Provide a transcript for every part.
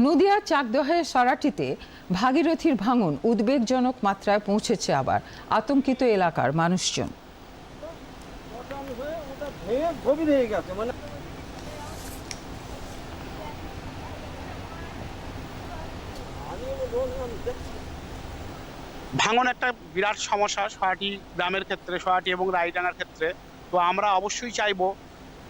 নদিয়ার চাকদহের সরাটিতে ভাগীরথীর ভাঙন উদ্বেগজনক মাত্রায় পৌঁছেছে আবার আতঙ্কিত এলাকার মানুষজন। ভাঙন একটা বিরাট সমস্যা সয়াটি গ্রামের ক্ষেত্রে সয়াটি এবং রায়ডাঙ্গার ক্ষেত্রে। তো আমরা অবশ্যই চাইব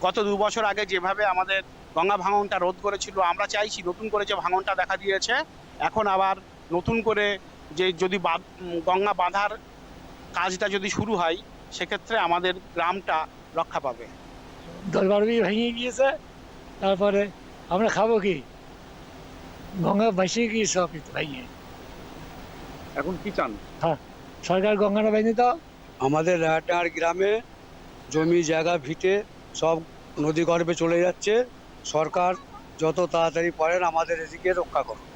গত দু বছর আগে যেভাবে আমাদের গঙ্গা ভাঙনটা রোধ করেছিল আমরা চাইছি নতুন করে যে ভাঙনটা দেখা দিয়েছে এখন আবার নতুন করে যে যদি বাঁধ- গঙ্গা বাঁধার কাজটা যদি শুরু হয় সেক্ষেত্রে আমাদের গ্রামটা রক্ষা পাবে। দরবার ভেঙে গিয়েছে তারপরে আমরা খাব কি? গঙ্গা ভাসিয়ে গিয়ে সব ভেঙে। এখন কি চান? হ্যাঁ সরকার গঙ্গাটা ভেঙে দাও। আমাদের রায়টার গ্রামে জমি জায়গা ভিটে সব নদী গর্ভে চলে যাচ্ছে। সরকার যত তাড়াতাড়ি পারেন আমাদের এদিকে রক্ষা করুন।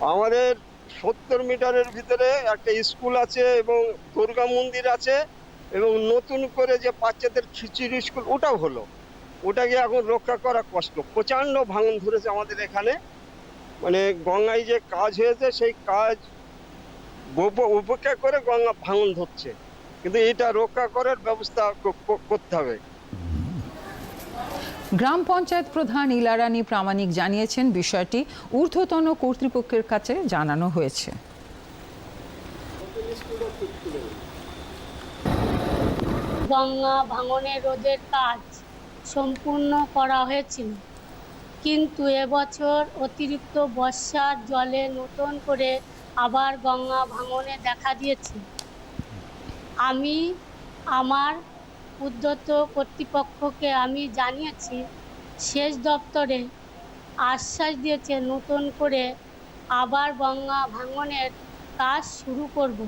আমাদের সত্তর মিটারের ভিতরে একটা স্কুল আছে এবং দুর্গা মন্দির আছে এবং নতুন করে যে বাচ্চাদের খিচুড়ি স্কুল, ওটাও হলো। ওটাকে এখন রক্ষা করা কষ্ট। প্রচণ্ড ভাঙন ধরেছে আমাদের এখানে। মানে গঙ্গায় যে কাজ হয়েছে, সেই কাজ উপ- উপেক্ষা করে গঙ্গা ভাঙন ধরছে। কিন্তু এটা রক্ষা করার ব্যবস্থা করতে হবে। গ্রাম পঞ্চায়েত প্রধান ইলারানী প্রামাণিক জানিয়েছেন, বিষয়টি ঊর্ধ্বতন কর্তৃপক্ষের কাছে জানানো হয়েছে। গঙ্গা ভাঙনের রোধের কাজ সম্পূর্ণ করা হয়েছিল। কিন্তু এবছর অতিরিক্ত বর্ষার জলে নতুন করে আবার গঙ্গা ভাঙনে দেখা দিয়েছে। আমি আমার উদ্যত কর্তৃপক্ষকে আমি জানিয়েছি, সেচ দপ্তরে আশ্বাস দিয়েছে নতুন করে আবার গঙ্গা ভাঙনের কাজ শুরু করব।